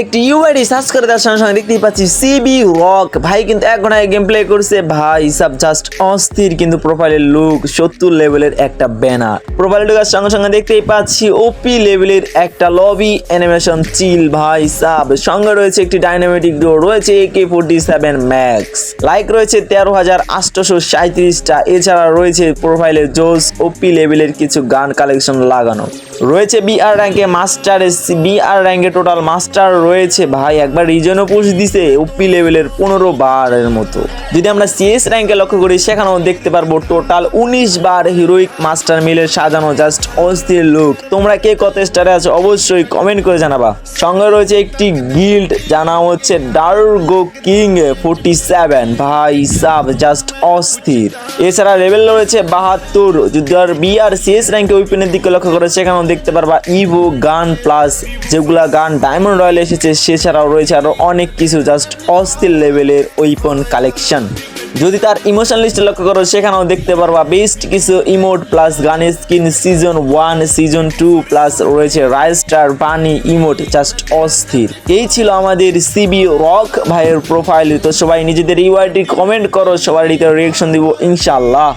একটি UID search করে দেওয়ার সঙ্গে সঙ্গে দেখতেই পাচ্ছি সিবি রক ভাই কিন্তু এক ঘন্টায় গেম প্লে করছে। ভাই সব জাস্ট অস্থির কিন্তু প্রোফাইলের লুক সত্তর লেভেলের একটা ব্যানার প্রোফাইল ঢোকার সঙ্গে সঙ্গে দেখতেই পাচ্ছি ওপি লেভেলের একটা লবি অ্যানিমেশন চিল ভাই সাব সঙ্গে রয়েছে একটি ডাইনামেটিক ডোর রয়েছে একে ফোর্টি সেভেন ম্যাক্স লাইক রয়েছে তেরো হাজার আটশোশো সাঁত্রিশটা এছাড়া রয়েছে প্রোফাইলের জোস ওপি লেভেলের কিছু গান কালেকশন লাগানো। রয়েছে বিআর র্যাঙ্কে মাস্টার বিআর র্যাঙ্কে টোটাল মাস্টার রয়েছে। ভাই, একবার রিজনও পুশ দিছে ওপি লেভেলের পনেরো বারের মতো। যদি আমরা সিএস র্যাঙ্কে লক্ষ্য করি, সেখানেও দেখতে পারব টোটাল উনিশ বার হিরোইক মাস্টার মিলের সাজানো জাস্ট অস্থির লুক তোমরা কে কত স্টারে আছো অবশ্যই কমেন্ট করে জানাবা। সঙ্গে রয়েছে একটি গিল্ড জানা হচ্ছে ডার্গো কিং ফোর্টি সেভেন ভাই সাব জাস্ট অস্থির। এছাড়া লেভেল রয়েছে বাহাত্তর। যদি আর বিআর সিএস র্যাঙ্কে উইপেনের দিকে লক্ষ্য করে, সেখানেও দেখতে পারবা ইভো গান প্লাস যেগুলা গান ডায়মন্ড রয়্যাল এসেছে, সেছাড়াও রয়েছে আরও অনেক কিছু জাস্ট অস্থির লেভেলের ওইপন কালেকশন যদি তার ইমোশন লিস্ট লক্ষ্য করো, সেখানেও দেখতে পারবা বেস্ট কিছু ইমোট প্লাস গানের skin season one season two plus রয়েছে রাইস্টার বানি ইমোট জাস্ট অস্থির। এই ছিল আমাদের সিবি রক ভাইয়ের প্রোফাইল তো সবাই নিজেদের ইউআইটি কমেন্ট করো, সবার রিয়াকশন দিব ইনশাল্লাহ